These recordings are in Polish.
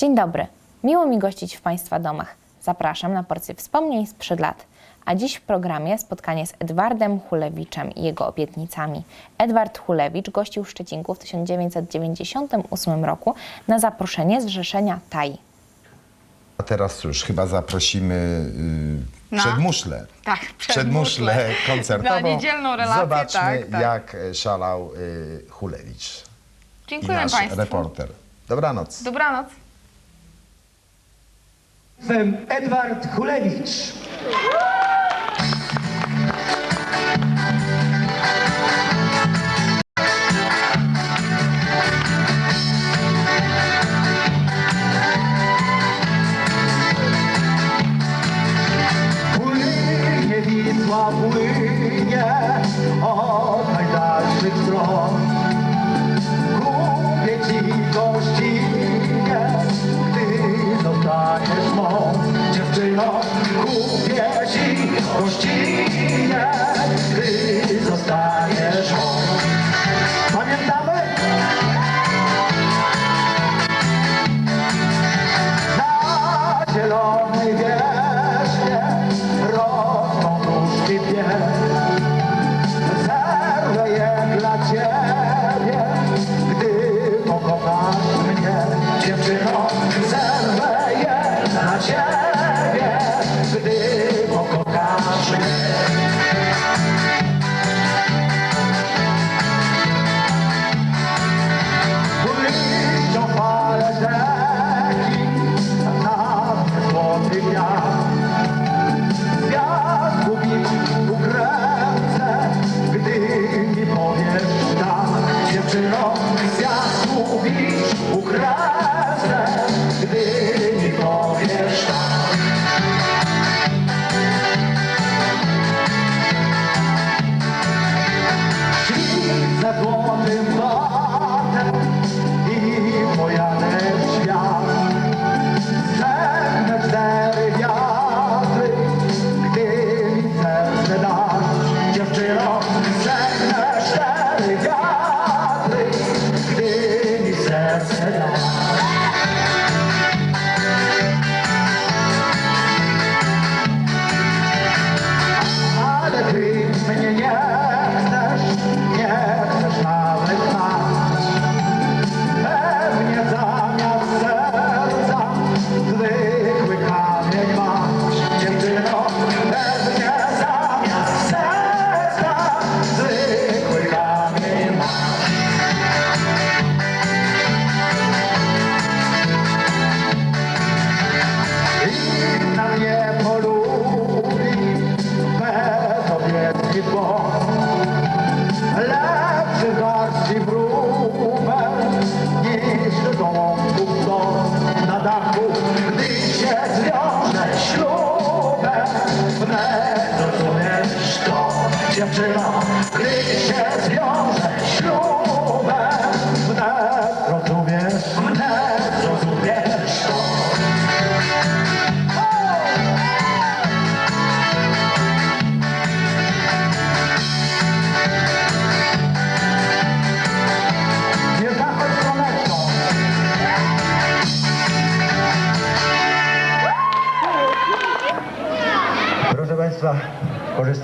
Dzień dobry. Miło mi gościć w Państwa domach. Zapraszam na porcję wspomnień sprzed lat. A dziś w programie spotkanie z Edwardem Hulewiczem i jego obietnicami. Edward Hulewicz gościł w Szczecinku w 1998 roku na zaproszenie Zrzeszenia TAI. A teraz już chyba zaprosimy y, Na? przedmuszlę. Tak, przedmuszlę przedmuszlę. koncertową. Na niedzielną relację, Zobaczmy, tak, tak. jak szalał y, Hulewicz i Dziękuję nasz Państwu. reporter. Dobranoc. Dobranoc. Jestem Edward Hulewicz.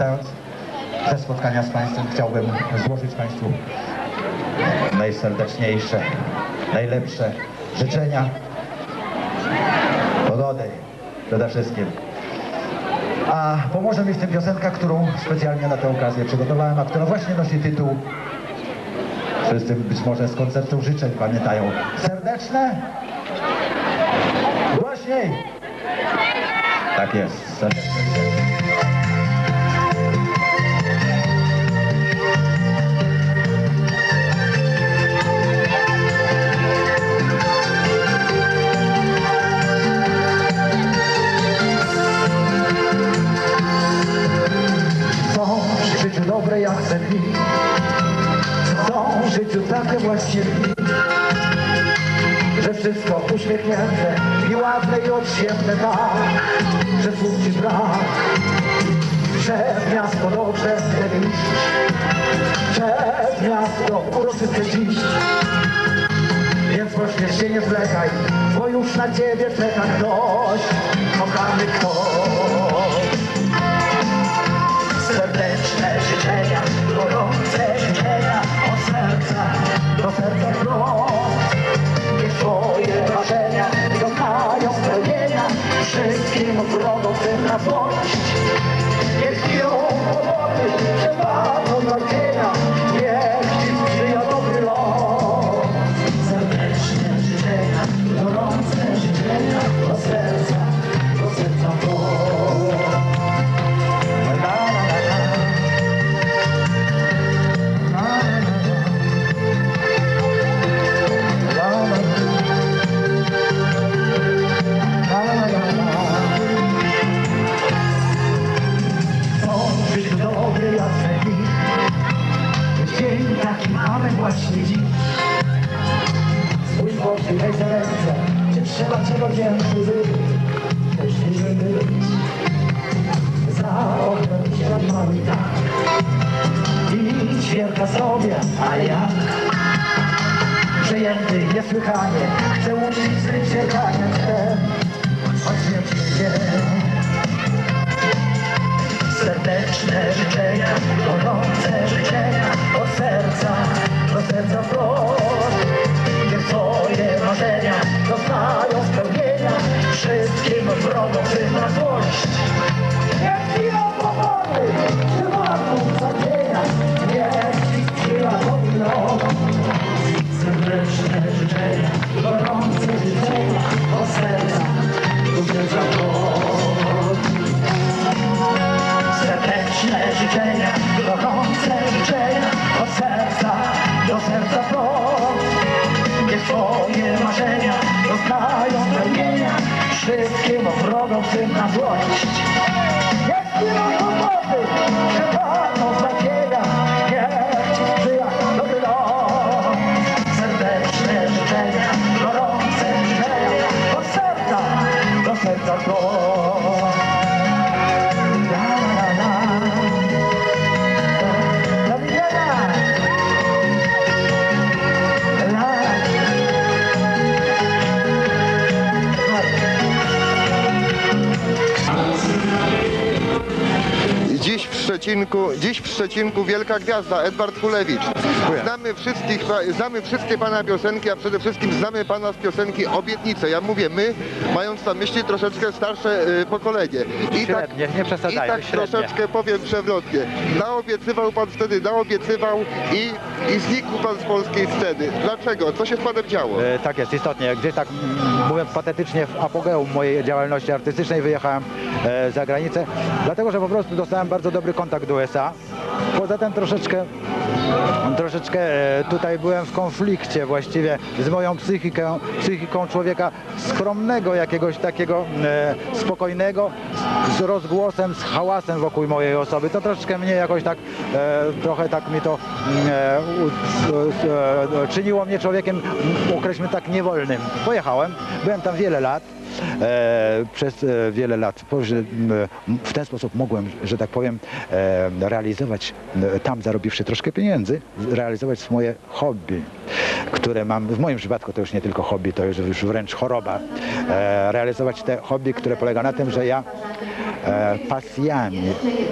Korzystając ze spotkania z Państwem, chciałbym złożyć Państwu najserdeczniejsze, najlepsze życzenia pogody przede wszystkim. A pomoże mi w tym piosenka, którą specjalnie na tę okazję przygotowałem, a która właśnie nosi tytuł Wszyscy być może z koncertu życzeń pamiętają. Serdeczne? Głośniej! Tak jest. Serdeczne dobre jak te dni Są w życiu takie właśnie Że wszystko uśmiechnięte i ładne i odświetne tak Że słów ci brak Że w miasto dobrze chce iść Że w miasto uroczyste dziś Więc pośpiesz się, nie zwlekaj, bo już na ciebie czeka ktoś, kochany ktoś. Serdeczne życzenia, gorące życzenia od serca do serca Ćwierka sobie, ale jak Przejęty niesłychanie Chcę uczyć z czekania Chcę choć nie przyjdzie. Serdeczne życzenia, gorące życzenia od serca do serca wprost. Niech twoje marzenia doznają spełnienia wszystkim wrogom życzenia, gorące życzenia od serca do serca wprost. Niech twoje marzenia doznają spełnienia wszystkim wrogom tym na złość. Niech chwilą kłopoty przepadną znaczenia, niech ci sprzyja dobry los. Serdeczne życzenia, gorące życzenia od serca do serca wprost. Szczecinku, dziś w Szczecinku wielka gwiazda, Edward Kulewicz. Znamy, wszystkich, znamy wszystkie pana piosenki, a przede wszystkim znamy pana z piosenki Obietnice. Ja mówię my, mając na myśli troszeczkę starsze y, pokolenie. I Średnie, nie I przesadzajmy, tak średnie. troszeczkę powiem przewrotnie. Naobiecywał pan wtedy, naobiecywał i, i znikł pan z polskiej sceny. Dlaczego? Co się z panem działo? E, Tak jest, istotnie. Gdzieś tak, mm, mówiąc patetycznie, w apogeum mojej działalności artystycznej wyjechałem e, za granicę, dlatego że po prostu dostałem bardzo dobry kontakt do USA. Poza tym troszeczkę, troszeczkę e, tutaj byłem w konflikcie właściwie z moją psychiką, psychiką człowieka skromnego, jakiegoś takiego e, spokojnego, z rozgłosem, z hałasem wokół mojej osoby. To troszeczkę mnie jakoś tak, e, trochę tak mi to mm, czyniło mnie człowiekiem, określmy tak, niewolnym. Pojechałem, byłem tam wiele lat. E, przez e, wiele lat w ten sposób mogłem, że tak powiem, e, realizować, e, tam zarobiwszy troszkę pieniędzy, realizować moje hobby, które mam, w moim przypadku to już nie tylko hobby, to już, już wręcz choroba, e, realizować te hobby, które polega na tym, że ja pasjami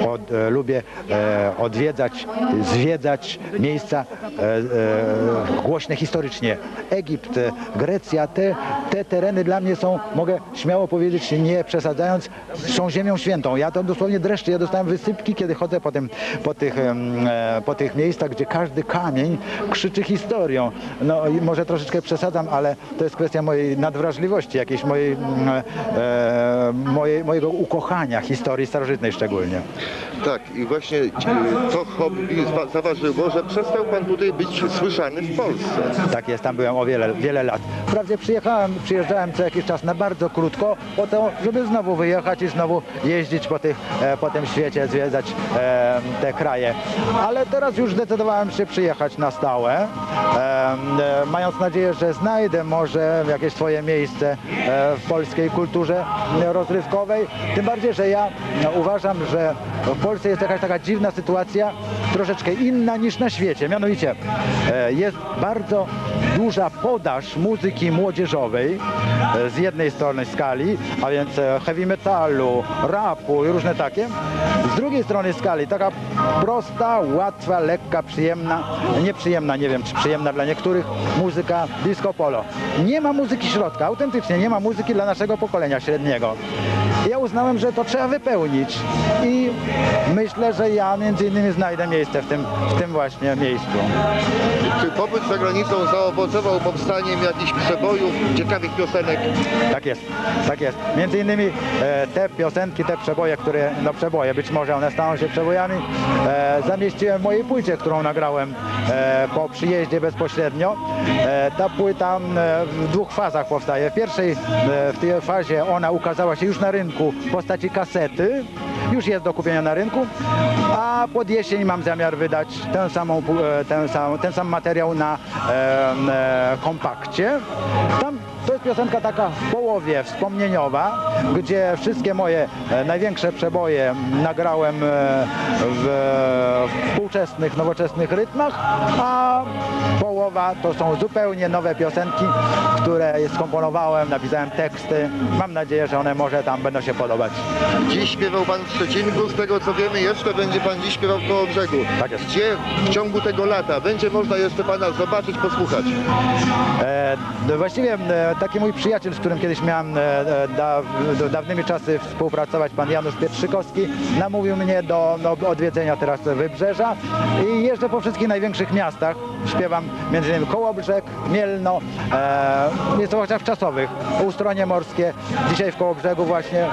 od, e, lubię e, odwiedzać, zwiedzać miejsca e, e, głośne historycznie. Egipt, e, Grecja, te, te tereny dla mnie są, mogę śmiało powiedzieć, nie przesadzając, są ziemią świętą. Ja to dosłownie dreszcze, ja dostałem wysypki, kiedy chodzę po, tym, po, tych, e, po tych miejscach, gdzie każdy kamień krzyczy historią. No i może troszeczkę przesadzam, ale to jest kwestia mojej nadwrażliwości, jakiejś mojej, e, mojej, mojego ukochania historii starożytnej szczególnie. Tak, i właśnie y, to hobby zaważyło, że przestał pan tutaj być słyszany w Polsce. Tak jest, tam byłem o wiele, wiele lat. Wprawdzie przyjechałem, przyjeżdżałem co jakiś czas na bardzo krótko, po to, żeby znowu wyjechać i znowu jeździć po, tych, e, po tym świecie, zwiedzać te kraje. Ale teraz już zdecydowałem się przyjechać na stałe, e, mając nadzieję, że znajdę może jakieś swoje miejsce e, w polskiej kulturze rozrywkowej. Tym bardziej, że ja no, uważam, że w Polsce jest jakaś taka dziwna sytuacja, troszeczkę inna niż na świecie. Mianowicie jest bardzo duża podaż muzyki młodzieżowej e, z jednej strony skali, a więc e, heavy metalu, rapu i różne takie. Z drugiej strony skali taka prosta, łatwa, lekka, przyjemna, nieprzyjemna, nie wiem czy przyjemna dla niektórych, muzyka disco polo. Nie ma muzyki środka, autentycznie nie ma muzyki dla naszego pokolenia średniego. Ja uznałem, że to trzeba wypełnić i myślę, że ja między innymi znajdę miejsce w tym, w tym właśnie miejscu. Czy pobyt za granicą zaowocował powstaniem jakichś przebojów, ciekawych piosenek? Tak jest, tak jest. Między innymi e, te piosenki, te przeboje, które, no przeboje, być może one staną się przebojami, e, zamieściłem w mojej płycie, którą nagrałem e, po przyjeździe bezpośrednio. E, ta płyta e, w dwóch fazach powstaje. W pierwszej, e, w tej fazie ona ukazała się już na rynku w postaci kasety, już jest do kupienia na rynku, a pod jesień mam zamiar wydać tę samą, e, ten, sam, ten sam materiał na e, kompakcie. Tam to jest piosenka taka w połowie wspomnieniowa, gdzie wszystkie moje e, największe przeboje nagrałem e, w współczesnych, nowoczesnych rytmach, a połowa to są zupełnie nowe piosenki, które skomponowałem, napisałem teksty. Mam nadzieję, że one może tam będą się podobać. Dziś śpiewał pan w Szczecinku, z tego co wiemy jeszcze będzie pan dziś śpiewał w Kołobrzegu. Tak jest. Gdzie w ciągu tego lata będzie można jeszcze pana zobaczyć, posłuchać? E, właściwie e, taki mój przyjaciel, z którym kiedyś miałem e, e, da, dawnymi czasy współpracować, pan Janusz Pietrzykowski, namówił mnie do, do odwiedzenia teraz Wybrzeża i jeżdżę po wszystkich największych miastach. Śpiewam innymi Kołobrzeg, Mielno, e, miejscowościach czasowych, Ustronie Morskie, dzisiaj w Kołobrzegu właśnie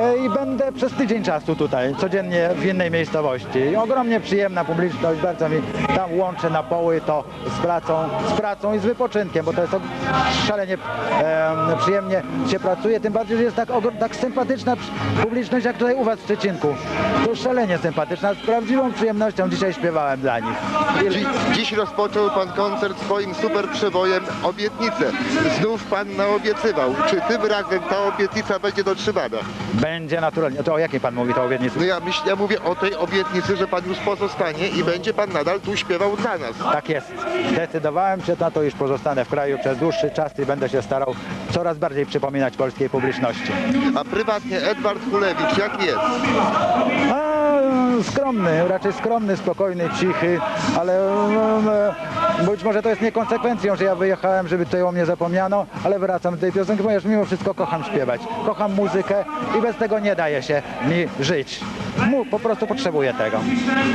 e, i będę przez tydzień czasu tutaj, codziennie w innej miejscowości. Ogromnie przyjemna publiczność, bardzo mi tam łączy na poły to z pracą, z pracą i z wypoczynkiem, bo to jest szalenie em, przyjemnie się pracuje, tym bardziej, że jest tak, tak sympatyczna publiczność jak tutaj u Was w Szczecinku. To szalenie sympatyczna, z prawdziwą przyjemnością dzisiaj śpiewałem dla nich. Dziś, dziś rozpoczął pan koncert swoim super przebojem Obietnicę. Znów pan naobiecywał. Czy tym razem ta obietnica będzie dotrzymana? Będzie naturalnie. To o jakiej Pan mówi to obietnicy? No ja myślę, ja mówię o tej obietnicy, że pan już pozostanie i będzie pan nadal tu śpiewał dla nas. Tak jest. Zdecydowałem się na to, iż pozostanę w kraju przez dłuższy czas i będę się starał coraz bardziej przypominać polskiej publiczności. A prywatnie Edward Hulewicz, jaki jest? A, skromny, raczej skromny, spokojny, cichy, ale mm, e, być może to jest niekonsekwencją, że ja wyjechałem, żeby tutaj o mnie zapomniano, ale wracam do tej piosenki, ponieważ mimo wszystko kocham śpiewać. Kocham muzykę i bez tego nie daje się mi żyć. Mu, po prostu potrzebuję tego.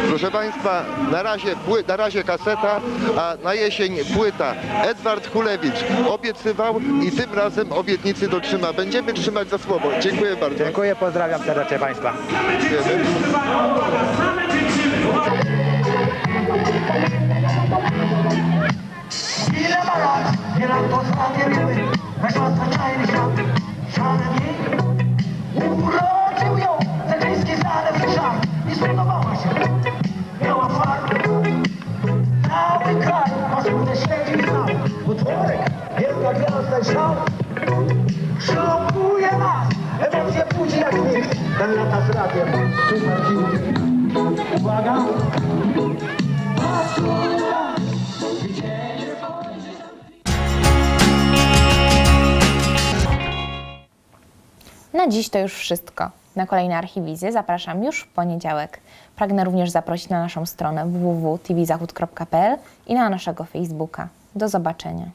Proszę Państwa, na razie, pły, na razie kaseta, a na jesień płyta. Edward Hulewicz obiecywał i tym razem obietnicy dotrzyma. Będziemy trzymać za słowo. Dziękuję bardzo. Dziękuję, pozdrawiam serdecznie Państwa. Dziękujemy. Ile ma lat, Na dziś to już wszystko. Na kolejne archiwizy zapraszam już w poniedziałek. Pragnę również zaprosić na naszą stronę www.tvzachód.pl i na naszego Facebooka. Do zobaczenia.